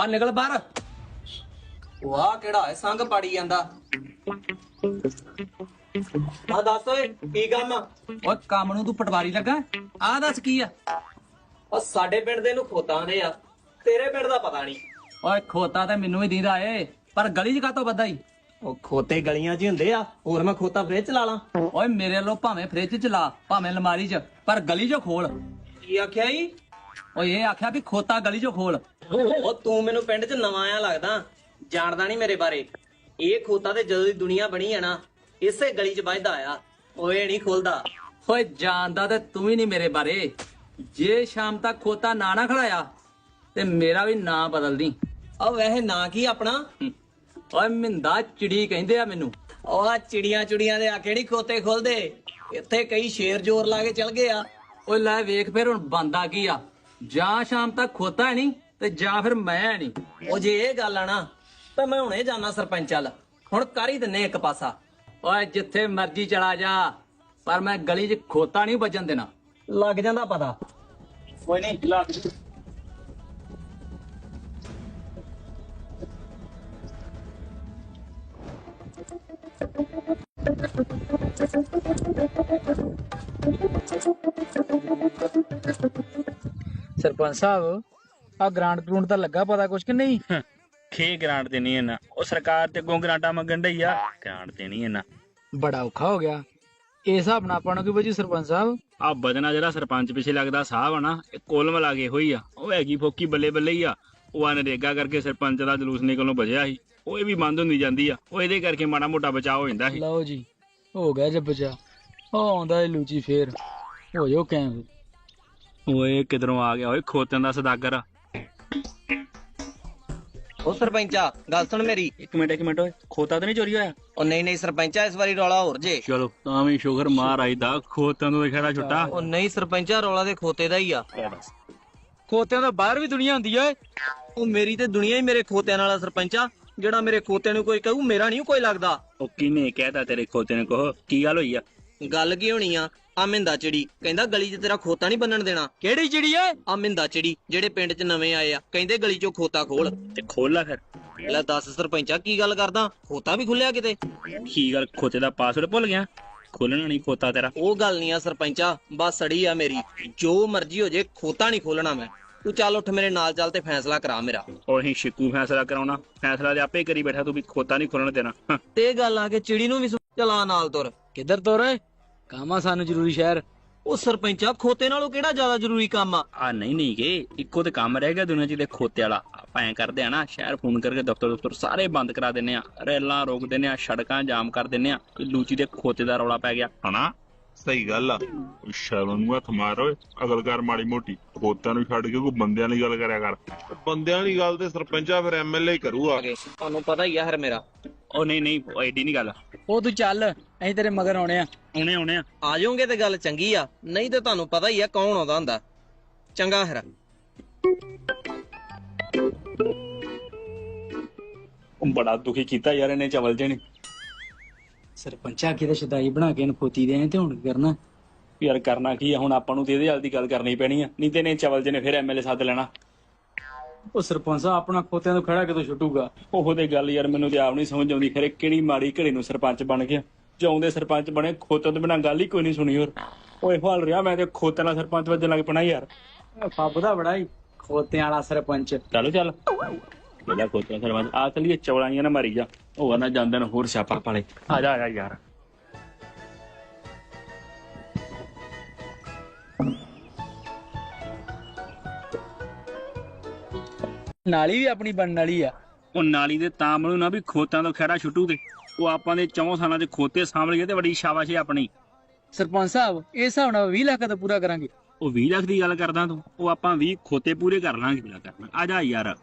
ਆ ਨਿਕਲ ਬਾਹਰ। ਵਾਹ ਕਿਹੜਾ ਹੈ? ਸੰਗ ਪਾੜੀ ਜਾਂਦਾ। ਆ ਦੱਸ ਓਏ, ਕੀ ਕੰਮ ਓਏ, ਕੰਮ ਨੂੰ ਤੂੰ ਪਟਵਾਰੀ ਲੱਗਾ ਆ ਦੱਸ ਕੀ ਆ? ਉਹ ਸਾਡੇ ਪਿੰਡ ਦੇ ਨੂੰ ਖੋਤਾਂ ਦੇ ਆ। ਤੇਰੇ ਪਿੰਡ ਦਾ ਪਤਾ ਨਹੀਂ। ਓਏ, ਖੋਤਾ ਤੇ ਮੈਨੂੰ ਵੀ ਦੀਦਾ ਏ, ਪਰ ਗਲੀ 'ਚ ਕਾਤੋਂ ਵੱਧਾ ਈ? ਉਹ ਖੋਤੇ ਗਲੀਆਂ 'ਚ ਹੀ ਹੁੰਦੇ ਆ, ਹੋਰ ਮੈਂ ਖੋਤਾ ਫ੍ਰਿਜ ਚ ਲਾ ਲਾਂ। ਓਏ, ਮੇਰੇ ਵੱਲੋਂ ਭਾਵੇਂ ਫ੍ਰਿਜ 'ਚ ਲਾ, ਭਾਵੇਂ ਅਲਮਾਰੀ 'ਚ, ਪਰ ਗਲੀ 'ਚ ਖੋਲ। ਕੀ ਆਖਿਆ ਈ? ਓਏ ਇਹ ਆਖਿਆ ਵੀ ਖੋਤਾ ਗਲੀ 'ਚ ਖੋਲ। ਉਹ ਤੂੰ ਮੈਨੂੰ ਪਿੰਡ 'ਚ ਨਵਾਂ ਆ ਲੱਗਦਾ। ਜਾਣਦਾ ਨਹੀਂ ਮੇਰੇ ਬਾਰੇ। ਇਹ ਖੋਤਾ ਤੇ ਜਦੋਂ ਦੀ ਦੁਨੀਆ ਬਣੀ ਆ ਨਾ ਇਸੇ ਗਲੀ 'ਚ ਵੱਜਦਾ ਆ। ਓਏ ਨਹੀਂ ਖੁੱਲਦਾ। ਓਏ ਜਾਣਦਾ ਤੇ ਤੂੰ ਵੀ ਨਹੀਂ ਮੇਰੇ ਬਾਰੇ। ਜੇ ਸ਼ਾਮ ਤੱਕ ਖੋਤਾ ਨਾ ਨਾ ਖੜਾਇਆ ਤੇ ਮੇਰਾ ਵੀ ਨਾਂ ਬਦਲਦੀ। ਆ ਵੈਸੇ ਨਾਂ ਕੀ ਆਪਣਾ? ਹੂੰ। ਓਏ ਮਿੰਦਾ ਚਿੜੀ ਕਹਿੰਦੇ ਆ ਮੈਨੂੰ। ਉਹ ਆ ਚਿੜੀਆਂ ਚੁੜੀਆਂ ਦੇ ਆ ਕਿਹੜੀ ਖੋਤੇ ਖੁੱਲਦੇ? ਇੱਥੇ ਕਈ ਸ਼ੇਰ ਜ਼ੋਰ ਲਾ ਕੇ ਚਲ ਗਏ ਆ। ਓਏ ਲੈ ਵੇਖ ਫਿਰ ਹੁਣ ਬੰਦਾ ਕੀ ਆ। ਜਾਂ ਸ਼ਾਮ ਤੱਕ ਖੋਤਾ ਨਹੀਂ ਤੇ ਜਾਂ ਫਿਰ ਮੈਂ ਨਹੀਂ। ਉਹ ਜੇ ਇਹ ਗੱਲ ਆ ਨਾ, ਤਾਂ ਮੈਂ ਹੁਣੇ ਜਾਣਾ ਸਰਪੰਚ ਵੱਲ। ਹੁਣ ਕਰ ਹੀ ਦਿੰਨੇ ਇੱਕ ਪਾਸਾ। ਓਏ, ਜਿੱਥੇ ਮਰਜ਼ੀ ਚਲਾ ਜਾ, ਪਰ ਮੈਂ ਗਲੀ 'ਚ ਖੋਤਾ ਨਹੀਂ ਵੱਜਣ ਦੇਣਾ। ਲੱਗ ਜਾਂਦਾ ਪਤਾ। ਕੋਈ ਨਹੀਂ ਲੱਗ ਸਰਪੰਚ ਸਾਹਿਬ ਆ ਗ੍ਰਾਂਟ ਗਰੂੰਟ ਦਾ ਲੱਗਾ ਪਤਾ ਕੁਛ ਕਿ ਨਹੀਂ? ਖੇ ਗ੍ਰਾਂਟ ਦੇਣੀ ਇਹਨਾਂ? ਉਹ ਸਰਕਾਰ ਤੇ ਅੱਗੋਂ ਗ੍ਰਾਂਟਾਂ ਮੰਗਣ ਡਈ ਆ। ਗ੍ਰਾਂਟ ਦੇਣੀ ਇਹਨਾਂ। ਬੜਾ ਔਖਾ ਹੋ ਗਿਆ। ਇਸ ਹਿਸਾਬ ਨਾਲ ਆਪਾਂ ਨੂੰ ਕੀ ਬਚੀ ਸਰਪੰਚ ਸਾਹਿਬ? ਆ ਬਦਨਾ ਜਿਹੜਾ ਸਰਪੰਚ ਪਿੱਛੇ ਲੱਗਦਾ ਸਾਹਿਬ ਆ ਨਾ ਇਹ ਕੋਲਮ ਲਾਗੇ ਹੋਈ ਆ। ਉਹ ਹੈਗੀ ਫੋਕੀ ਬੱਲੇ ਬੱਲੇ ਹੀ ਆ। ਉਹ ਆ ਨਰੇਗਾ ਕਰਕੇ ਸਰਪੰਚ ਦਾ ਜਲੂਸ ਨਿਕਲਣੋਂ ਬਚਿਆ ਸੀ। ਉਹ ਇਹ ਵੀ ਬੰਦ ਹੁੰਦੀ ਜਾਂਦੀ ਆ। ਉਹ ਇਹਦੇ ਕਰਕੇ ਮਾੜਾ ਮੋਟਾ ਬਚਾਅ ਹੋ ਜਾਂਦਾ ਸੀ। ਲਓ ਜੀ ਹੋ ਗਿਆ ਜੇ ਬਚਾ ਉਹ ਆਉਂਦਾ ਏ ਲੂਚੀ ਫੇਰ। ਹੋ ਜਾਓ ਕੈਂ ਓਏ ਕਿਧਰੋਂ ਆ ਗਿਆ? ਓਏ ਖੋਤਿਆਂ ਦਾ ਸਦਾਗਰ ਉਹ ਸਰਪੰਚਾ ਗੱਲ ਸੁਣ ਮੇਰੀ। ਇੱਕ ਮਿੰਟ ਇੱਕ ਮਿੰਟ ਓਏ ਖੋਤਾ ਤਾਂ ਨਹੀਂ ਚੋਰੀ ਹੋਇਆ? ਉਹ ਨਹੀਂ ਨਹੀਂ ਸਰਪੰਚਾ ਇਸ ਵਾਰੀ ਰੌਲਾ ਹੋਰ ਜੇ। ਚਲੋ ਤਾਂ ਵੀ ਸ਼ੁਕਰ ਮਾਰ ਆਈਦਾ ਖੋਤਿਆਂ ਤੋਂ ਖੜਾ ਛੁੱਟਾ। ਉਹ ਨਹੀਂ ਸਰਪੰਚਾ ਰੌਲਾ ਦੇ ਖੋਤੇ ਦਾ ਹੀ ਆ। ਖੋਤਿਆਂ ਤੋਂ ਬਾਹਰ ਵੀ ਦੁਨੀਆ ਹੁੰਦੀ ਓਏ। ਉਹ ਮੇਰੀ ਤੇ ਦੁਨੀਆ ਹੀ ਮੇਰੇ ਖੋਤਿਆਂ ਨਾਲ ਆ ਸਰਪੰਚਾ। ਜਿਹੜਾ ਮੇਰੇ ਖੋਤਿਆਂ ਨੂੰ ਕੋਈ ਕਹੂ ਮੇਰਾ ਨਹੀਂ ਕੋਈ ਲੱਗਦਾ। ਉਹ ਕਿਨੇ ਕਹਿਤਾ ਤੇਰੇ ਖੋਤੇ ਨੇ ਕਹੋ? ਕੀ ਗੱਲ ਹੋਈ ਆ? ਗੱਲ ਕੀ ਹੋਣੀ ਆ? ਆ ਮਿੰਦਾ ਚਿੜੀ। ਕਹਿੰਦਾ ਗਲੀ 'ਚ ਤੇਰਾ ਖੋਤਾ ਨਹੀਂ ਬੰਨਣ ਦੇਣਾ। ਕਿਹੜੀ ਚਿੜੀ ਓਏ? ਆ ਮਿੰਦਾ ਚਿੜੀ ਜਿਹੜੇ ਪਿੰਡ 'ਚ ਨਵੇਂ ਆਏ ਆ। ਕਹਿੰਦੇ ਗਲੀ 'ਚੋਂ ਖੋਤਾ ਖੋਲ। ਤੇ ਖੋਲ ਲਾ ਫਿਰ। ਲੈ ਦੱਸ ਸਰਪੰਚਾ ਕੀ ਗੱਲ ਕਰਦਾ? ਖੋਤਾ ਵੀ ਖੁੱਲਿਆ ਕਿਤੇ? ਕੀ ਗੱਲ ਖੋਤੇ ਦਾ ਪਾਸਵਰਡ ਭੁੱਲ ਗਿਆ? ਖੋਲਣਾ ਨਹੀਂ ਖੋਤਾ ਤੇਰਾ। ਉਹ ਗੱਲ ਨਹੀਂ ਆ ਸਰਪੰਚਾ ਬਸ ਸੜੀ ਆ ਮੇਰੀ। ਜੋ ਮਰਜ਼ੀ ਹੋ ਜੇ ਖੋਤਾ ਨਹੀਂ ਖੋਲਣਾ ਮੈਂ। ਤੂੰ ਚੱਲ ਉੱਠ ਮੇਰੇ ਨਾਲ ਚੱਲ ਤੇ ਫੈਸਲਾ ਕਰਾ ਮੇਰਾ। ਉਹ ਸ਼ਿਕੂ ਫੈਸਲਾ ਕਰਾਉਣਾ। ਫੈਸਲਾ ਤੇ ਆਪੇ ਕਰੀ ਬੈਠਾ ਤੂੰ ਵੀ ਖੋਤਾ ਨਹੀਂ ਖੋਲਣ ਦੇਣਾ। ਤੇ ਗੱਲ ਆ ਕਿ ਚਿੜੀ ਨੂੰ ਵੀ ਚਲਾ ਨਾਲ ਤੁਰ। ਕਿੱਧਰ ਤੋਰ ਕਾਮਾ ਸਾਨੂੰ ਜ਼ਰੂਰੀ ਸ਼ਹਿਰ। ਉਹ ਸਰਪੰਚਾ ਖੋਤੇ ਨਾਲੋਂ ਕਿਹੜਾ ਜ਼ਿਆਦਾ ਜ਼ਰੂਰੀ ਕੰਮ ਆ? ਆ ਨਹੀਂ ਨਹੀਂ ਗੇ ਇੱਕੋ ਤੇ ਕੰਮ ਰਹਿ ਗਿਆ ਦੁਨੀਆ 'ਚ ਦੇ ਖੋਤੇ ਵਾਲਾ। ਆਪਾਂ ਐ ਕਰਦੇ ਆ ਨਾ ਸ਼ਹਿਰ ਫੋਨ ਕਰਕੇ ਦਫ਼ਤਰ ਦਫ਼ਤਰ ਸਾਰੇ ਬੰਦ ਕਰਾ ਦਿੰਨੇ ਆ। ਰੈਲਾਂ ਰੋਕ ਦਿੰਨੇ ਆ ਸੜਕਾਂ ਜਾਮ ਕਰ ਦਿੰਨੇ ਆ ਕਿ ਲੂਚੀ ਦੇ ਖੋਤੇ ਦਾ ਰੌਲਾ ਪੈ ਗਿਆ। ਹਨਾ? ਸਹੀ ਗੱਲ ਆ। ਸ਼ਰਮ ਨੂੰ ਹੱਥ ਮਾਰ ਓਏ ਅਗਲ ਕਰ ਮਾੜੀ ਮੋਟੀ। ਖੋਤਿਆਂ ਨੂੰ ਛੱਡ ਕੇ ਕੋਈ ਬੰਦਿਆਂ ਦੀ ਗੱਲ ਕਰਿਆ ਕਰ। ਬੰਦਿਆਂ ਦੀ ਗੱਲ ਤੇ ਸਰਪੰਚਾ ਫਿਰ ਐਮਐਲਏ ਹੀ ਕਰੂਗਾ। ਤੁਹਾਨੂੰ ਪਤਾ ਹੀ ਆ ਹਰ ਮੇਰਾ। ਉਹ ਨਹੀਂ ਨਹੀਂ ਉਹ ਐਡੀ ਨਹੀਂ ਗੱਲ। ਉਹ ਤੂੰ ਚੱਲ ਅਸੀਂ ਤੇਰੇ ਮਗਰ ਆਉਣੇ ਆ। ਆਉਣੇ ਆਉਣੇ ਆ। ਆ ਜਾਓਗੇ ਤੇ ਗੱਲ ਚੰਗੀ ਆ। ਨਹੀਂ ਤੇ ਤੁਹਾਨੂੰ ਪਤਾ ਹੀ ਆ ਕੌਣ ਆਉਂਦਾ ਹੁੰਦਾ। ਚੰਗਾ ਫਿਰ। ਉਹ ਬੜਾ ਦੁਖੀ ਕੀਤਾ ਯਾਰ ਇਹਨੇ ਚਵਲ ਜੇ ਨੇ। ਸਰਪੰਚਾ ਕੀ ਤੇ ਸ਼ਦਾਈ ਬਣਾ ਕੇ ਇਹਨੂੰ ਖੋਤੀ ਦੇ ਆਏ ਤੇ ਹੁਣ ਕੀ ਕਰਨਾ? ਯਾਰ ਕਰਨਾ ਕੀ ਆ? ਹੁਣ ਆਪਾਂ ਨੂੰ ਤੇ ਇਹਦੇ ਹਾਲ ਦੀ ਗੱਲ ਕਰਨੀ ਪੈਣੀ ਆ। ਨਹੀਂ ਤੇ ਇਹਨੇ ਚਵਲ ਜੇ ਨੇ ਫਿਰ ਐਮਐਲਏ ਸੱਦ ਲੈਣਾ। ਉਹ ਸਰਪੰਚ ਸਾਹਿਬ ਆਪਣਾ ਖੋਤਿਆਂ ਤੋਂ ਖੜਾ ਕਿਦੋਂ ਛੁੱਟੂਗਾ? ਉਹੋ ਤੇ ਗੱਲ ਯਾਰ ਮੈਨੂੰ ਤੇ ਆਪ ਨਹੀਂ ਸਮਝ ਆਉਂਦੀ। ਖਰੇ ਕਿਹੜੀ ਮਾੜੀ ਘੜੀ ਨੂੰ ਸਰਪੰਚ ਬਣ ਗਿਆ? ਜਿਉਂਦੇ ਸਰਪੰਚ ਬਣੇ ਖੋਤੇ ਤੋਂ ਬਿਨਾਂ ਗੱਲ ਹੀ ਕੋਈ ਨਹੀਂ ਸੁਣੀ ਹੋਰ। ਓਏ ਹਾਲ ਰਿਹਾ ਮੈਂ ਤੇ ਖੋਤੇ ਨਾਲ ਸਰਪੰਚ ਵੱਜਣ ਲੱਗ ਪਣਾ ਯਾਰ। ਫੱਬ ਦਾ ਬੜਾ ਹੀ ਖੋਤਿਆਂ ਵਾਲਾ ਸਰਪੰਚ। ਚਲੋ ਚੱਲ। ਇਹਦਾ ਨਾਲ ਸਰਪੰਚ ਆ ਚਲੀਏ ਚਵਲਾਂ ਜੀਆਂ ਨਾ ਮਾਰੀ ਜਾ। ਉਹ ਨਾ ਜਾਂਦੇ ਨੇ ਹੋਰ ਛਾਪਾ ਪਾਲੇ। ਆ ਜਾ ਆ ਜਾ ਯਾਰ। ਨਾਲੀ ਵੀ ਆਪਣੀ ਬਣਨ ਵਾਲੀ ਆ। ਉਹ ਨਾਲੀ ਦੇ ਤਾਂ ਬਣੂ ਨਾ ਵੀ ਖੋਤਾਂ ਤੋਂ ਖੈੜਾ ਛੁੱਟੂ ਤੇ। ਉਹ ਆਪਾਂ ਦੇ ਚੌਂ ਸਾਲਾਂ ਦੇ ਖੋਤੇ ਸਾਂਭ ਲਈਏ ਤੇ ਬੜੀ ਸ਼ਾਬਾਸ਼ ਹੈ ਆਪਣੀ। ਸਰਪੰਚ ਸਾਹਿਬ ਇਸ ਹਿਸਾਬ ਨਾਲ 20 ਲੱਖ ਦਾ ਪੂਰਾ ਕਰਾਂਗੇ। ਉਹ 20 ਲੱਖ ਦੀ ਗੱਲ ਕਰਦਾ ਤੂੰ। ਉਹ ਆਪਾਂ 20 ਖੋਤੇ ਪੂਰੇ ਕਰ ਲਾਂਗੇ ਬਿਲਾ ਕਰਨਾ ਆ ਜਾ ਯਾਰ।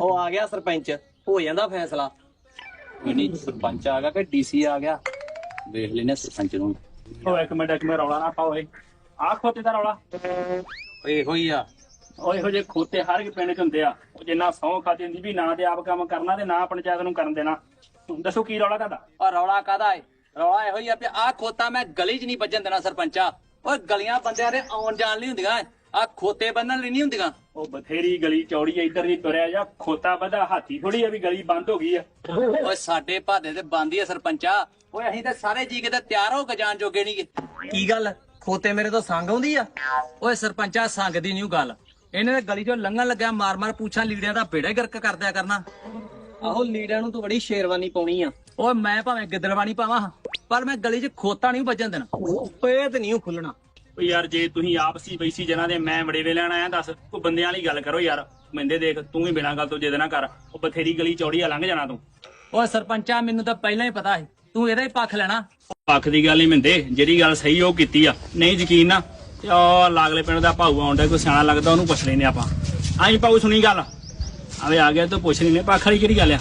ਉਹ ਆ ਗਿਆ ਸਰਪੰਚ ਹੋ ਜਾਂਦਾ ਫੈਸਲਾ। ਨਹੀਂ ਸਰਪੰਚ ਆ ਗਿਆ ਕਿ ਡੀਸੀ ਆ ਗਿਆ? ਵੇਖ ਲੈਨੇ ਸਰਪੰਚ ਨੂੰ। ਉਹ ਇੱਕ ਮਿੰਟ ਇੱਕ ਮਿੰਟ ਰੌਲਾ ਨਾ ਪਾਓ ਏ ਆ ਖੋਤੇ ਦਾ ਰੌਲਾ। ਓਏ ਹੋਈ ਆ। ਉਹ ਇਹੋ ਜਿਹੇ ਖੋਤੇ ਹਰ ਇੱਕ ਪਿੰਡ 'ਚ ਹੁੰਦੇ ਆ। ਉਹ ਜਿੰਨਾ ਸੌ ਖਾਤੇ ਹੁੰਦੀ ਵੀ ਨਾ ਤੇ ਆਪ ਕੰਮ ਕਰਨਾ ਤੇ ਨਾ ਪੰਚਾਇਤ ਨੂੰ ਕਰਨ ਦੇਣਾ। ਦੱਸੋ ਕੀ ਰੌਲਾ ਤੁਹਾਡਾ? ਆ ਰੌਲਾ ਕਾਦਾ ਏ? ਰੌਲਾ ਇਹੋ ਹੀ ਆ ਵੀ ਆ ਖੋਤਾ ਮੈਂ ਗਲੀ 'ਚ ਨਹੀਂ ਵੱਜਣ ਦੇਣਾ ਸਰਪੰਚਾ। ਓਏ ਗਲੀਆਂ ਬੰਦਿਆਂ ਦੇ ਆਉਣ ਜਾਣ ਲਈ ਹੁੰਦੀਆਂ। ਆ ਖੋਤੇ ਬੰਨਣ ਲਈ ਨਹੀਂ ਹੁੰਦੀਆਂ। ਉਹ ਬਥੇਰੀ ਗਲੀ ਚੌੜੀ ਆ, ਇੱਧਰ ਦੀ ਤੁਰਿਆ ਜਾ ਖੋਤਾ ਵਧਾ ਹਾਥੀ ਥੋੜੀ ਆ ਵੀ ਗਲੀ ਬੰਦ ਹੋ ਗਈ ਆ। ਓਏ ਸਾਡੇ ਭਾਦੇ ਤੇ ਬੰਦੀ ਆ ਸਰਪੰਚਾ। ਓਏ ਅਸੀਂ ਤਾਂ ਸਾਰੇ ਜੀ ਕਿਤੇ ਤਿਆਰ ਹੋ ਕੇ ਜਾਣ ਜੋਗੇ ਨਹੀਂਗੇ ਕੀ ਗੱਲ? ਖੋਤੇ ਮੇਰੇ ਤੋਂ ਸੰਗ ਆਉਂਦੀ ਆ? ਓਏ ਸਰਪੰਚਾ ਸੰਗ ਦੀ ਨਹੀਂ ਗੱਲ। ਇਹਨੇ ਤੇ ਗਲੀ ਚੋਂ ਲੰਘਣ ਲੱਗਿਆ ਮਾਰ ਮਾਰ ਪੁੱਛਾਂ ਲੀੜਿਆਂ ਦਾ ਬੇੜਾ ਹੀ ਗਰਕ ਕਰ ਦਿਆ ਕਰਨਾ। ਆਹੋ ਲੀਡਰਾਂ ਨੂੰ ਤੂੰ ਬੜੀ ਸ਼ੇਰਵਾਨੀ ਪਾਉਣੀ ਆ। ਓਏ ਮੈਂ ਭਾਵੇਂ ਗਿੱਦੜਵਾਣੀ ਪਾਵਾਂ ਪਰ ਮੈਂ ਗਲੀ 'ਚ ਖੋਤਾ ਨਹੀਂ ਵੱਜਣ ਦੇਣਾ। ਓਏ ਤੇ ਨਹੀਂ ਖੁੱਲਣਾ। ਉਹ ਯਾਰ ਜੇ ਤੁਸੀਂ ਆਪਸੀ ਬੈਸੀ ਜਨਾਂ ਦੇ ਮੈਂ ਮੜੇਵੇ ਲੈਣ ਆਇਆ ਦੱਸ। ਕੋਈ ਬੰਦਿਆਂ ਵਾਲੀ ਗੱਲ ਕਰੋ ਯਾਰ। ਮੈਂਦੇ ਦੇਖ ਤੂੰ ਵੀ ਬਿਨਾਂ ਗੱਲ ਤੋਂ ਜਿੱਦ ਨਾ ਕਰ। ਉਹ ਬਥੇਰੀ ਗਲੀ ਚੌੜੀ ਆ ਲੰਘ ਜਾਣਾ ਤੂੰ। ਓਏ ਸਰਪੰਚਾ ਮੈਨੂੰ ਤਾਂ ਪਹਿਲਾਂ ਹੀ ਪਤਾ ਸੀ। ਤੂੰ ਇਹਦਾ ਹੀ ਪੱਖ ਲੈਣਾ। ਪੱਖ ਦੀ ਗੱਲ ਨਹੀਂ ਮਿੰਦੇ ਜਿਹੜੀ ਗੱਲ ਸਹੀ ਉਹ ਕੀਤੀ ਆ। ਨਹੀਂ ਯਕੀਨ ਨਾ। ਤੇ ਉਹ ਲਾਗਲੇ ਪਿੰਡ ਦਾ ਭਾਊ ਆਉਂਦਾ ਕੋਈ ਸਿਆਣਾ ਲੱਗਦਾ ਉਹਨੂੰ ਪੁੱਛ ਲੈਨੇ ਆਪਾਂ। ਆਈ ਭਾਊ ਸੁਣੀ ਗੱਲ। ਆਵੇ ਆ ਗਿਆ ਤੂੰ ਪੁੱਛ ਲੈਨੇ ਪੱਖ ਵਾਲੀ ਕਿਹੜੀ ਗੱਲ ਆ?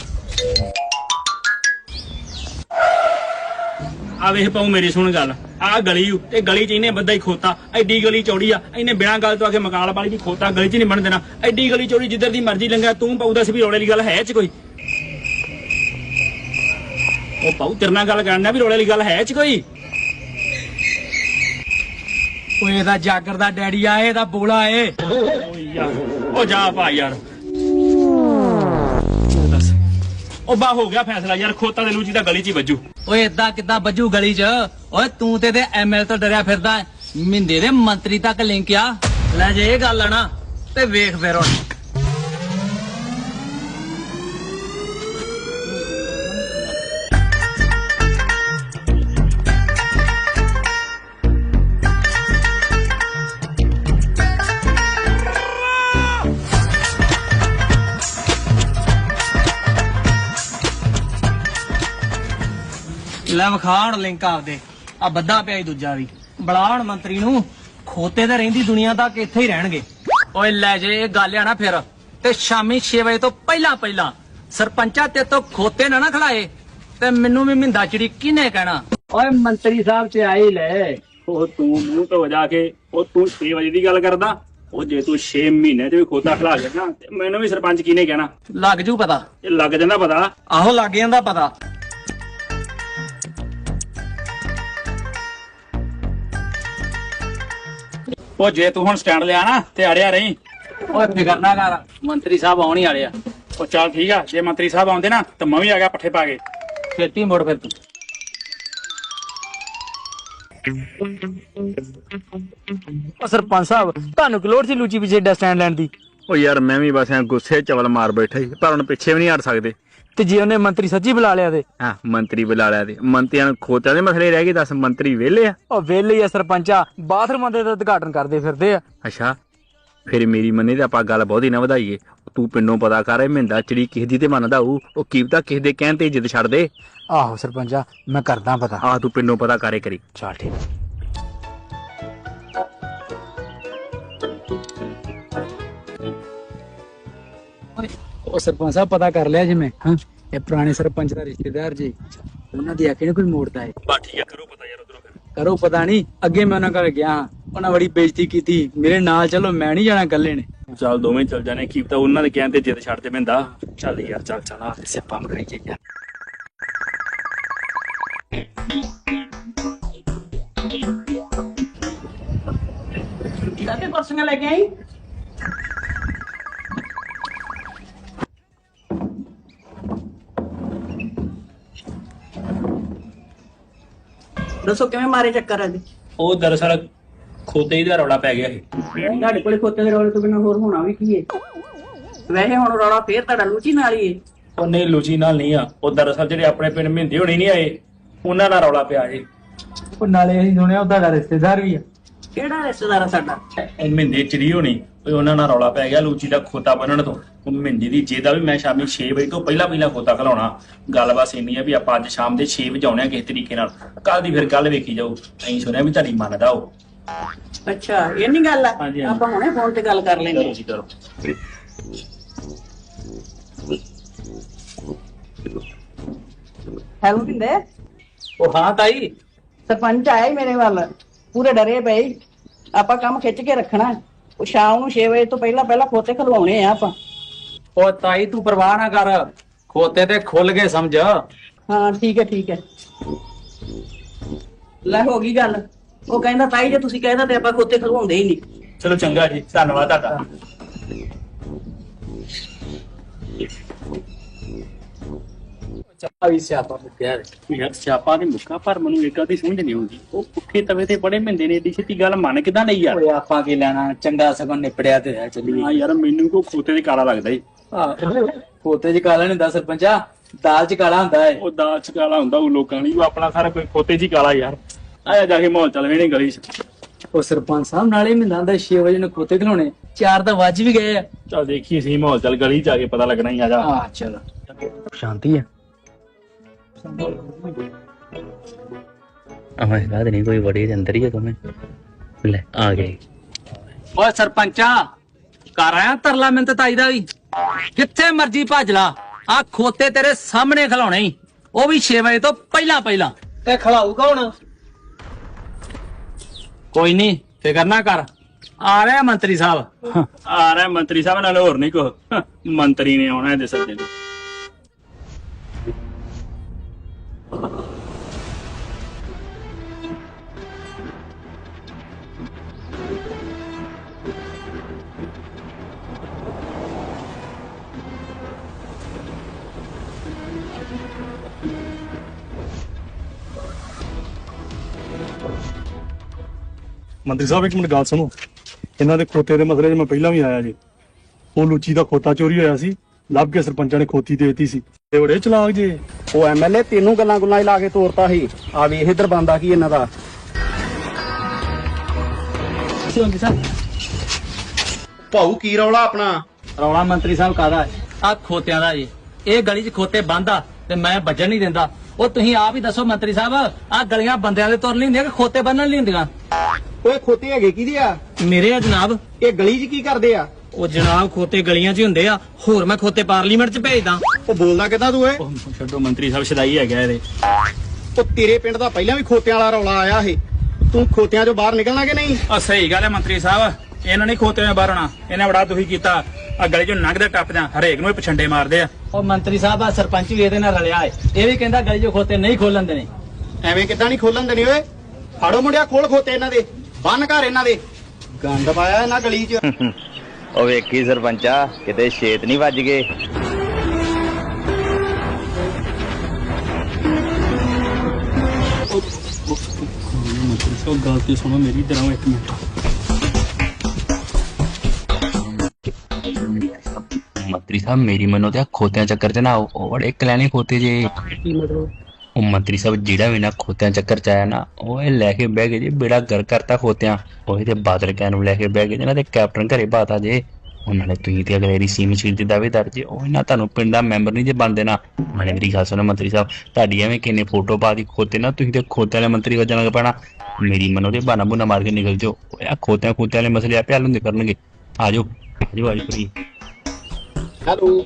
ਆ ਵੇਖ ਪਾਉ ਮੇਰੀ ਸੁਣ ਗੱਲ। ਆ ਗਲੀ ਊ, ਤੇ ਗਲੀ ਚ ਇਹਨੇ ਬੰਦਾ ਹੀ ਖੋਤਾ। ਐਡੀ ਗਲੀ ਚੌੜੀ ਆ ਇਹਨੇ ਬਿਨਾਂ ਗੱਲ ਤੋਂ ਆ ਕੇ ਮਕਾਲ ਵਾਲੀ ਵੀ ਖੋਤਾ ਗਲੀ ਚ ਨਹੀਂ ਬਣ ਦੇਣਾ। ਐਡੀ ਗਲੀ ਚੌੜੀ ਜਿੱਧਰ ਦੀ ਮਰਜ਼ੀ ਲੰਘਿਆ ਤੂੰ ਪਾਉ ਸੀ ਵੀ ਰੋਲੇ ਦੀ ਗੱਲ ਹੈ ਚ ਕੋਈ? ਉਹ ਪਾਉ ਤੇਰੇ ਨਾਲ ਗੱਲ ਕਰਨਾ ਵੀ ਰੋਲੇ ਦੀ ਗੱਲ ਹੈ ਚ ਕੋਈ? ਓਏ ਇਹਦਾ ਜਾਗਰ ਦਾ ਡੈਡੀ ਆ ਇਹਦਾ ਬੋਲਾ ਏ। ਓ ਯਾਰ ਉਹ ਜਾ ਭਾ ਯਾਰ। ਉਹ ਬਾ ਹੋ ਗਿਆ ਫੈਸਲਾ ਯਾਰ, ਖੋਤਾ ਦੇ ਲੂਚੀ ਦਾ ਗਲੀ ਚ ਹੀ ਵੱਜੂ। ਓਏ ਇਦਾਂ ਕਿੱਦਾਂ ਬੱਜੂ ਗਲੀ 'ਚ? ਓਏ, ਤੂੰ ਤੇ ਤੇ ਐਮਐਲ ਤੋਂ ਡਰਿਆ ਫਿਰਦਾ ਹੈ। ਮਿੰਦੇ ਦੇ ਮੰਤਰੀ ਤੱਕ ਲਿੰਕ ਆ। ਲੈ ਜੇ ਇਹ ਗੱਲ ਆ ਨਾ, ਤੇ ਵੇਖ ਫਿਰ ਹੁਣ। ਲੈ ਵਿਖਾਣ ਲਿੰਕ ਆਪਦੇ। ਆ ਬੱਦਾ ਪਿਆ ਈ ਦੂਜਾ ਵੀ। ਬਲਾਣ ਮੰਤਰੀ ਨੂੰ ਖੋਤੇ ਤੇ ਰਹਿੰਦੀ ਦੁਨੀਆ ਤੱਕ ਇੱਥੇ ਹੀ ਰਹਿਣਗੇ। ਓਏ ਲੈ ਜੇ ਇਹ ਗੱਲ ਆ ਨਾ ਫਿਰ ਤੇ ਸ਼ਾਮੀ 6 ਵਜੇ ਤੋਂ ਪਹਿਲਾਂ ਪਹਿਲਾਂ ਸਰਪੰਚਾ ਤੇ ਤੋਂ ਖੋਤੇ ਨਾ ਨਾ ਖਲਾਏ ਤੇ ਮੈਨੂੰ ਵੀ ਮਿੰਦਾ ਚਿੜੀ ਕਿਨੇ ਕਹਿਣਾ? ਓਏ ਮੰਤਰੀ ਸਾਹਿਬ ਤੇ ਆਈ ਲੈ। ਉਹ ਤੂੰ ਮੂੰਹ ਤੋਂ ਵਜਾ ਕੇ ਉਹ ਤੂੰ 6 ਵਜੇ ਦੀ ਗੱਲ ਕਰਦਾ ਉਹ ਜੇ ਤੂੰ 6 ਮਹੀਨੇ ਚ ਵੀ ਖੋਤਾ ਖਲਾ ਜਾਣਾ ਤੇ ਮੈਨੂੰ ਵੀ ਸਰਪੰਚ ਕਿਹਨੇ ਕਹਿਣਾ? ਲੱਗ ਜੂ ਪਤਾ। ਇਹ ਲੱਗ ਜਾਂਦਾ ਪਤਾ। ਆਹੋ ਲੱਗ ਜਾਂਦਾ ਪਤਾ। ਉਹ ਜੇ ਤੂੰ ਹੁਣ ਸਟੈਂਡ ਲਿਆ ਨਾ ਤੇ ਅੜਿਆ ਰਹੀਂ। ਓਏ ਫਿਕਰ ਨਾ ਕਰ ਮੰਤਰੀ ਸਾਹਿਬ ਆਉਣ ਹੀ ਵਾਲੇ ਆ। ਉਹ ਚੱਲ ਠੀਕ ਆ ਜੇ ਮੰਤਰੀ ਸਾਹਿਬ ਆਉਂਦੇ ਨਾ ਤਾਂ ਮੈਂ ਵੀ ਆ ਗਿਆ ਪੱਠੇ ਪਾ ਕੇ। ਛੇਤੀ ਮੋੜ ਫਿਰ ਤੂੰ। ਓ ਸਰਪੰਚ ਸਾਹਿਬ ਤੁਹਾਨੂੰ ਕਿ ਲੋੜ ਸੀ ਲੂਚੀ ਪਿੱਛੇ ਏਡਾ ਸਟੈਂਡ ਲੈਣ ਦੀ? ਉਹ ਯਾਰ ਮੈਂ ਵੀ ਬਸ ਐ ਗੁੱਸੇ ਚਵਲ ਮਾਰ ਬੈਠਾ ਸੀ ਪਰ ਹੁਣ ਪਿੱਛੇ ਵੀ ਨਹੀਂ ਹਟ ਸਕਦੇ। ਤੇ ਜੇ ਉਹਨੇ ਮੰਤਰੀ ਸੱਚੀ ਬੁਲਾ ਲਿਆ ਤੇ? ਹਾਂ ਮੰਤਰੀ ਬੁਲਾ ਲਿਆ ਤੇ। ਮੰਤਰੀਆਂ ਨੂੰ ਖੋਤਿਆਂ ਦੇ ਮਸਲੇ ਰਹਿ ਗਏ ਦੱਸ ਮੰਤਰੀ ਵਿਹਲੇ ਆ। ਉਹ ਹੀ ਆ ਸਰਪੰਚਾ ਬਾਥਰੂਮਾਂ ਦੇ ਤਾਂ ਉਦਘਾਟਨ ਕਰਦੇ ਫਿਰਦੇ ਆ। ਅੱਛਾ ਫਿਰ ਮੇਰੀ ਮੰਨੇ ਤੇ ਆਪਾਂ ਗੱਲ ਬਹੁਤੀ ਨਾ ਵਧਾਈਏ। ਤੂੰ ਪਿੰਡੋਂ ਪਤਾ ਕਰ ਇਹ ਮਿੰਦਾ ਚਿੜੀ ਕਿਸੇ ਦੀ ਤੇ ਮੰਨਦਾ ਹੋਊ ਉਹ ਕੀਪਤਾ ਕਿਸੇ ਦੇ ਕਹਿਣ ਤੇ ਜਿੱਦ ਛੱਡ ਦੇ ਆਹੋ ਸਰਪੰਚਾ ਮੈਂ ਕਰਦਾ ਪਤਾ। ਆਹ ਤੂੰ ਪਿੰਡੋਂ ਪਤਾ ਕਰੇ ਕਰੀ। ਚਲ ਠੀਕ। ਉਹ ਸਰਪੰਚ ਸਾਹਿਬ ਪਤਾ ਕਰ ਲਿਆ ਜਿਵੇਂ ਹਾਂ ਇਹ ਪੁਰਾਣੇ ਸਰਪੰਚ ਦਾ ਰਿਸ਼ਤੇਦਾਰ ਜੀ ਉਹਨਾਂ ਦੀ ਆਖੇ ਨੇ ਕੋਈ ਮੋੜਦਾ ਹੈ ਬਾ ਠੀਕ ਆ ਕਰੋ ਪਤਾ ਯਾਰ ਉਧਰੋਂ ਫਿਰ। ਕਰੋ ਪਤਾ ਨਹੀਂ ਅੱਗੇ ਮੈਂ ਉਹਨਾਂ ਘਰ ਗਿਆ ਉਹਨਾਂ ਬੜੀ ਬੇਇੱਜ਼ਤੀ ਕੀਤੀ ਮੇਰੇ ਨਾਲ ਚਲੋ ਮੈਂ ਨਹੀਂ ਜਾਣਾ ਇਕੱਲੇ ਨੇ। ਚੱਲ ਦੋਵੇਂ ਚੱਲ ਜਾਣੇ ਕੀਪਤਾ ਉਹਨਾਂ ਦੇ ਕਹਿਣ ਤੇ ਜਿੱਦ ਛੱਡ ਤੇ ਮਿੰਦਾ ਚੱਲ ਯਾਰ ਚੱਲ ਚੱਲ ਆ ਸਿਆਪਾ ਮਰਾਈ ਯਾਰ ਕਾਹਦੇ ਪਰਸੀਆਂ ਲੈ ਕੇ ਆਈ? ਦੱਸੋ ਕਿਵੇਂ ਮਾਰੇ ਚੱਕਰ ਅੱਜ ਉਹ ਦਰਅਸਲ ਖੋਤੇ ਹੀ ਦਾ ਰੌਲਾ ਪੈ ਗਿਆ ਸੀ। ਤੁਹਾਡੇ ਕੋਲੇ ਖੋਤੇ ਦੇ ਰੌਲੇ ਤੋਂ ਬਿਨਾਂ ਹੋਰ ਹੋਣਾ ਵੀ ਕੀ ਏ? ਵੈਸੇ ਹੁਣ ਰੌਲਾ ਫੇਰ ਤੁਹਾਡਾ ਲੂਚੀ ਨਾਲ ਹੀ ਏ। ਉਹ ਨਹੀਂ ਲੂਜੀ ਨਾਲ ਨਹੀਂ ਆ। ਉਹ ਦਰਅਸਲ ਜਿਹੜੇ ਆਪਣੇ ਪਿੰਡ ਮਹਿੰਦੇ ਹੋਣੇ ਨਹੀਂ ਆਏ ਉਹਨਾਂ ਨਾਲ ਰੌਲਾ ਪਿਆ ਜੀ ਉਹ ਨਾਲੇ ਅਸੀਂ ਸੁਣਿਆ ਉਹਦਾ ਦਾ ਰਿਸ਼ਤੇਦਾਰ ਵੀ ਆ। ਕਿਹੜਾ ਰਿਸ਼ਤੇਦਾਰ ਆ ਸਾਡਾ? ਉਹ ਮਹਿੰਦੇ ਚੜੀ ਹੋਣੀ। ਉਹ ਉਹਨਾਂ ਨਾਲ ਰੌਲਾ ਪੈ ਗਿਆ ਲੂਚੀ ਦਾ ਖੋਤਾ ਬੰਨਣ ਤੋਂ। ਉਹ ਮਹਿੰਦੀ ਦੀ ਜੇ ਦਾ ਵੀ ਮੈਂ ਸ਼ਾਮੀ 6 ਵਜੇ ਤੋਂ ਪਹਿਲਾਂ ਪਹਿਲਾਂ ਖੋਤਾ ਖਲਾਉਣਾ ਗੱਲ ਬਸ ਇੰਨੀ ਆ ਵੀ ਆਪਾਂ ਅੱਜ ਸ਼ਾਮ ਦੇ 6 ਵਜੇ ਆਉਣੇ ਆ ਕਿਸੇ ਤਰੀਕੇ ਨਾਲ। ਕੱਲ ਦੀ ਫਿਰ ਗੱਲ ਵੇਖੀ ਜਾਊ। ਐਂ ਸੁਣਿਆ ਵੀ ਤੁਹਾਡੀ ਮੰਨਦਾ ਉਹ? ਅੱਛਾ ਇਹ ਨਹੀਂ ਗੱਲ ਆ? ਹਾਂਜੀ, ਹਾਂਜੀ। ਆਪਾਂ ਹੁਣੇ ਫੋਨ ਤੇ ਗੱਲ ਕਰ ਲੈਂਦੇ ਕਰੋ ਜੀ ਕਰੋ। ਹੈਲੋ ਕਿੰਦੇ ਉਹ ਹਾਂ ਤਾਈ। ਸਰਪੰਚ ਆਇਆ ਈ ਮੇਰੇ ਵੱਲ। ਪੂਰੇ ਡਰੇ ਪਏ ਆਪਾਂ ਕੰਮ ਖਿੱਚ ਕੇ ਰੱਖਣਾ। ਉਹ ਸ਼ਾਮ ਨੂੰ 6 ਵਜੇ ਤੋਂ ਪਹਿਲਾਂ ਪਹਿਲਾਂ ਖੋਤੇ ਖਲਵਾਉਣੇ ਆ ਆਪਾਂ। ਉਹ ਤਾਈ ਤੂੰ ਪਰਵਾਹ ਨਾ ਕਰ ਖੋਤੇ ਤੇ ਖੁੱਲ ਗਏ ਸਮਝ। ਹਾਂ ਠੀਕ ਹੈ ਠੀਕ ਹੈ। ਲੈ ਹੋ ਗਈ ਗੱਲ। ਉਹ ਕਹਿੰਦਾ ਤਾਈ ਜੇ ਤੁਸੀਂ ਕਹਿੰਦਾ ਤੇ ਆਪਾਂ ਖੋਤੇ ਖਲਵਾਉਂਦੇ ਹੀ ਨਹੀਂ। ਚਲੋ ਚੰਗਾ ਜੀ ਧੰਨਵਾਦ ਤੁਹਾਡਾ। ਵੀ ਸਿਆਪਾ ਮੁੱਕਿਆ ਰੇ ਯਾਰ ਸਿਆਪਾ ਦੇ ਮੁੱਕਾ ਪਰ ਮੈਨੂੰ ਇੱਕ ਦੀ ਸਮਝ ਨਹੀਂ ਆਉਂਦੀ। ਉਹ ਪੁੱਠੇ ਤਵੇ ਤੇ ਬੜੇ ਮਿੰਦੇ ਨੇ ਏਡੀ ਛੇਤੀ ਗੱਲ ਮੰਨ ਕਿਦਾਂ ਲਈ ਯਾਰ? ਓਏ ਆਪਾਂ ਕੀ ਲੈਣਾ? ਚੰਗਾ ਸਗੋਂ ਨਿਪੜਿਆ ਤੇ ਰਹਿ ਚੱਲੀ ਹਾਂ ਯਾਰ ਮੈਨੂੰ ਕੋ ਖੋਤੇ ਦੇ ਕਾਲਾ ਲੱਗਦਾ ਈ ਖੋਤੇ ਚ ਕਾਲਾ ਨਹੀਂ ਹੁੰਦਾ ਸਰਪੰਚਾ ਦਾਲ ਚ ਕਾਲਾ ਹੁੰਦਾ ਏ। ਉਹ ਦਾਲ ਚ ਕਾਲਾ ਹੁੰਦਾ ਉਹ ਲੋਕਾਂ ਲਈ। ਉਹ ਆਪਣਾ ਸਾਰਾ ਕੋਈ ਖੋਤੇ ਜੀ ਕਾਲਾ ਯਾਰ। ਆਇਆ ਜਾ ਕੇ ਮਾਹੌਲ ਚੱਲ ਵੇਣੇ ਗਲੀ ਚ। ਉਹ ਸਰਪੰਚ ਸਾਹਿਬ ਨਾਲੇ ਮਿਲਾਂ ਦਾ 6 ਵਜੇ ਨੂੰ ਖੋਤੇ ਖਿਲਾਉਣੇ ਚਾਰ ਤਾਂ ਵੱਜ ਵੀ ਗਏ ਆ। ਚੱਲ ਦੇਖੀ ਸੀ ਮਾਹੌਲ ਚੱਲ ਗਲੀ ਚ ਆ ਕੇ ਪਤਾ ਲੱਗਣਾ ਹੀ ਆ ਜਾ। ਆ ਚਲ। ਸ਼ਾਂਤੀ ਆ। ਆਹ ਬਾਤ ਨਹੀਂ ਕੋਈ ਬੜੀ ਦੇ ਅੰਦਰ ਹੀ ਹੈ ਤੁਮੇ ਲੈ ਆ ਗਏ ਓਏ ਸਰਪੰਚਾ ਕਰ ਆਇਆ ਤਰਲਾ ਮਿੰਤ ਤਾਈ ਦਾ ਵੀ ਕਿੱਥੇ ਮਰਜ਼ੀ ਭੱਜ ਲਾ ਆ ਖੋਤੇ ਤੇਰੇ ਸਾਹਮਣੇ ਖਲਾਉਣੇ ਉਹ ਵੀ 6 ਵਜੇ ਤੋਂ ਪਹਿਲਾਂ ਪਹਿਲਾਂ ਤੇ ਖਲਾਊ ਕੌਣ ਕੋਈ ਨਹੀਂ ਫਿਕਰ ਨਾ ਕਰ ਆ ਰਿਹਾ ਮੰਤਰੀ ਸਾਹਿਬ ਆ ਰਿਹਾ ਮੰਤਰੀ ਸਾਹਿਬ ਨਾਲ ਹੋਰ ਨਹੀਂ ਕੋ ਮੰਤਰੀ ਨੇ ਆਉਣਾ ਇਹਦੇ ਸੱਜੇ ਨੂੰ ਮੰਤਰੀ ਸਾਹਿਬ ਇੱਕ ਮਿੰਟ ਗੱਲ ਸੁਣੋ। ਇਹਨਾਂ ਦੇ ਖੋਤੇ ਦੇ ਮਸਲੇ 'ਚ ਮੈਂ ਪਹਿਲਾਂ ਵੀ ਆਇਆ ਜੀ। ਉਹ ਲੁੱਚੀ ਦਾ ਖੋਤਾ ਚੋਰੀ ਹੋਇਆ ਸੀ ਲੱਭ ਕੇ ਸਰਪੰਚਾਂ ਨੇ ਖੋਤੀ ਦੇ ਦਿੱਤੀ ਸੀ। ਤੇ ਬੜੇ ਚਲਾਕ ਜੇ। ਉਹ ਐਮਐਲਏ ਤੈਨੂੰ ਗੱਲਾਂ ਗੁੱਲਾਂ 'ਚ ਲਾ ਕੇ ਤੋਰਤਾ ਸੀ। ਆ ਵੇਖ ਇਧਰ ਬੰਦਾ ਕੀ ਇਹਨਾਂ ਦਾ। ਭਾਊ ਕੀ ਰੌਲਾ ਆਪਣਾ? ਰੌਲਾ ਮੰਤਰੀ ਸਾਹਿਬ ਕਾਦਾ ਆ ਖੋਤਿਆਂ ਦਾ ਜੀ। ਇਹ ਗਲੀ 'ਚ ਖੋਤੇ ਬੰਦਾ ਤੇ ਮੈਂ ਵੱਜਣ ਨਹੀਂ ਦਿੰਦਾ। ਉਹ ਤੁਸੀਂ ਆਪ ਹੀ ਦੱਸੋ ਮੰਤਰੀ ਸਾਹਿਬ ਆ ਗਲੀਆਂ ਬੰਦਿਆਂ ਦੇ ਤੁਰ ਨਹੀਂ ਹੁੰਦੀਆਂ ਕਿ ਖੋਤੇ ਬੰਨਣ ਨਹੀਂ ਹੁੰਦੀਆਂ ਓਏ ਖੋਤੇ ਹੈਗੇ ਕਿਹਦੇ ਆ? ਮੇਰੇ ਆ ਜਨਾਬ। ਇਹ ਗਲੀ 'ਚ ਕੀ ਕਰਦੇ ਆ? ਉਹ ਜਨਾਬ ਖੋਤੇ ਗਲੀਆਂ 'ਚ ਹੀ ਹੁੰਦੇ ਆ। ਹੋਰ ਮੈਂ ਖੋਤੇ ਪਾਰਲੀਮੈਂਟ 'ਚ ਭੇਜਦਾ। ਉਹ ਬੋਲਦਾ ਕਿੱਦਾਂ ਤੂੰ ਏ ਉਹ ਛੱਡੋ ਮੰਤਰੀ ਸਾਹਿਬ ਸ਼ਦਾਈ ਹੈਗਾ ਇਹਦੇ। ਉਹ ਤੇਰੇ ਪਿੰਡ ਦਾ ਪਹਿਲਾਂ ਵੀ ਖੋਤਿਆਂ ਵਾਲਾ ਰੌਲਾ ਆਇਆ ਸੀ ਤੂੰ ਖੋਤਿਆਂ 'ਚੋਂ ਬਾਹਰ ਨਿਕਲਣਾ ਕਿ ਨਹੀਂ? ਆ ਸਹੀ ਗੱਲ ਹੈ ਮੰਤਰੀ ਸਾਹਿਬ ਇਹਨਾਂ ਨੇ ਖੋਤੇ ਨੇ ਬਾਹਰਣਾ ਇਹਨੇ ਬੜਾ ਦੁਖੀ ਕੀਤਾ। ਆ ਗਲੀ ਚੋਂ ਲੰਘਦੇ ਟੱਪਦਿਆਂ ਹਰੇਕ ਨੂੰ ਇਹ ਪਛੰਡੇ ਮਾਰਦੇ ਆ। ਉਹ ਮੰਤਰੀ ਸਾਹਿਬ ਆ ਸਰਪੰਚ ਵੀ ਇਹਦੇ ਨਾਲ ਰਲਿਆ ਏ। ਇਹ ਵੀ ਕਹਿੰਦਾ ਗਲੀ 'ਚ ਖੋਤੇ ਨਹੀਂ ਖੋਲਣ ਦੇਣੇ। ਐਵੇਂ ਕਿੱਦਾਂ ਨਹੀਂ ਖੋਲਣ ਦੇਣੇ ਓਏ? ਫਾੜੋ ਮੁੰਡਿਆ ਖੋਲ ਖੋਤੇ ਇਹਨਾਂ ਦੇ। ਬੰਨ ਘਰ ਇਹਨਾਂ ਦੇ। ਗੰਦ ਪਾਇਆ ਇਹਨਾਂ ਗਲੀ 'ਚ। ਉਹ ਵੇਖੀ ਸਰਪੰਚਾ ਕਿਤੇ ਛੇਤ ਨਹੀਂ ਵੱਜ ਗਏ। ਮੰਤਰੀ ਸਾਹਿਬ ਗੱਲ ਤੇ ਸੁਣੋ ਮੇਰੀ ਤਰ੍ਹਾਂ ਇੱਕ ਮਿੰਟ। ਮੰਤਰੀ ਸਾਹਿਬ ਮੇਰੀ ਮੰਨੋ ਤੇ ਖੋਤਿਆਂ ਚੱਕਰ 'ਚ ਨਾ ਆਓ ਉਹ ਬੜੇ ਕਲਿਆਣੇ ਖੋਤੇ ਜੇ। ਉਹ ਮੰਤਰੀ ਸਾਹਿਬ ਜਿਹੜਾ ਵੀ ਨਾ ਖੋਤਿਆਂ ਚੱਕਰ 'ਚ ਆਇਆ ਨਾ ਉਹ ਇਹ ਲੈ ਕੇ ਬਹਿ ਗਏ ਜੀ ਬੇੜਾ ਗਰ ਕਰਤਾ ਖੋਤਿਆਂ। ਉਹ ਤੇ ਬਾਦਲ ਕਹਿਣ ਨੂੰ ਲੈ ਕੇ ਬਹਿ ਗਏ ਜਿਹਨਾਂ ਦੇ ਕੈਪਟਨ ਘਰੇ ਬਾਤ ਜੇ। ਉਹਨਾਂ ਨੇ ਤੁਸੀਂ ਤੇ ਅਗਲੇ ਸੀਮ ਸ਼ੀਟ ਦੇ ਦਾਅਵੇਦਾਰ ਜੇ ਉਹ ਇਹਨਾਂ ਤੁਹਾਨੂੰ ਪਿੰਡ ਦਾ ਮੈਂਬਰ ਨਹੀਂ ਜੇ ਬਣਦੇ ਨਾ ਮਾਨੇ ਮੇਰੀ ਗੱਲ ਸੁਣੋ ਮੰਤਰੀ ਸਾਹਿਬ ਤੁਹਾਡੀ ਐਵੇਂ ਕਿੰਨੇ ਫੋਟੋ ਪਾ ਦੀ ਖੋਤੇ ਨਾ ਤੁਸੀਂ ਤੇ ਖੋਤੇ ਵਾਲੇ ਮੰਤਰੀ ਵਜਣ ਲੱਗ ਪੈਣਾ। ਮੇਰੀ ਮੰਨੋ ਤੇ ਬਾਨਾ ਬੁਨਾ ਮਾਰ ਕੇ ਨਿਕਲ ਜਾਓ। ਆ ਖੋਤਿਆਂ ਖੋਤਿਆਂ ਵਾਲੇ ਮਸਲੇ ਆਪੇ ਹੱਲ ਹੁੰਦੇ ਕਰਨਗੇ। ਆਜੋ ਆਜੋ ਆਜੋ ਕਰੀ ਹੈਲੋ।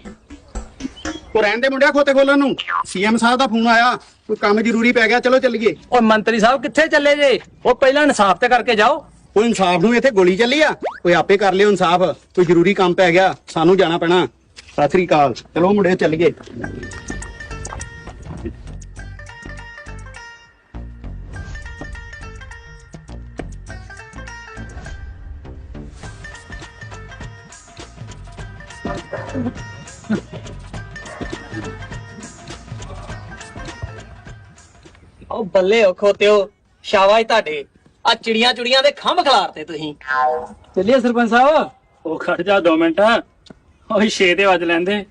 ਉਹ ਰਹਿਣ ਦੇ ਮੁੰਡਿਆ ਖੋਤੇ ਖੋਲਣ ਨੂੰ। ਸੀਐਮ ਸਾਹਿਬ ਦਾ ਫੋਨ ਆਇਆ ਕੋਈ ਕੰਮ ਜ਼ਰੂਰੀ ਪੈ ਗਿਆ ਚਲੋ ਚੱਲੀਏ। ਉਹ ਮੰਤਰੀ ਸਾਹਿਬ ਕਿੱਥੇ ਚੱਲੇ ਜੇ? ਉਹ ਪਹਿਲਾਂ ਇਨਸਾਫ ਤੇ ਕਰਕੇ ਜਾਓ। ਕੋਈ ਇਨਸਾਫ ਨੂੰ ਇੱਥੇ ਗੋਲੀ ਚੱਲੀ ਆ? ਕੋਈ ਆਪੇ ਕਰ ਲਿਓ ਇਨਸਾਫ। ਕੋਈ ਜ਼ਰੂਰੀ ਕੰਮ ਪੈ ਗਿਆ ਸਾਨੂੰ ਜਾਣਾ ਪੈਣਾ। ਸਤਿ ਸ੍ਰੀ ਅਕਾਲ। ਚਲੋ ਮੁੰਡੇ ਚੱਲੀਏ। ਉਹ ਬੱਲੇ ਹੋ ਖੋਤਿਓ ਸ਼ਾਬਾਸ਼ ਤੁਹਾਡੇ। ਆ ਚਿੜੀਆਂ ਚੁੜੀਆਂ ਦੇ ਖੰਭ ਖਿਲਾਰਤੇ ਤੁਸੀਂ। ਚੱਲੀਏ ਸਰਪੰਚ ਸਾਹਿਬ। ਉਹ ਖੜ ਜਾ 2 ਮਿੰਟ। ਉਹ ਛੇ ਤੇ ਵੱਜ ਲੈਂਦੇ।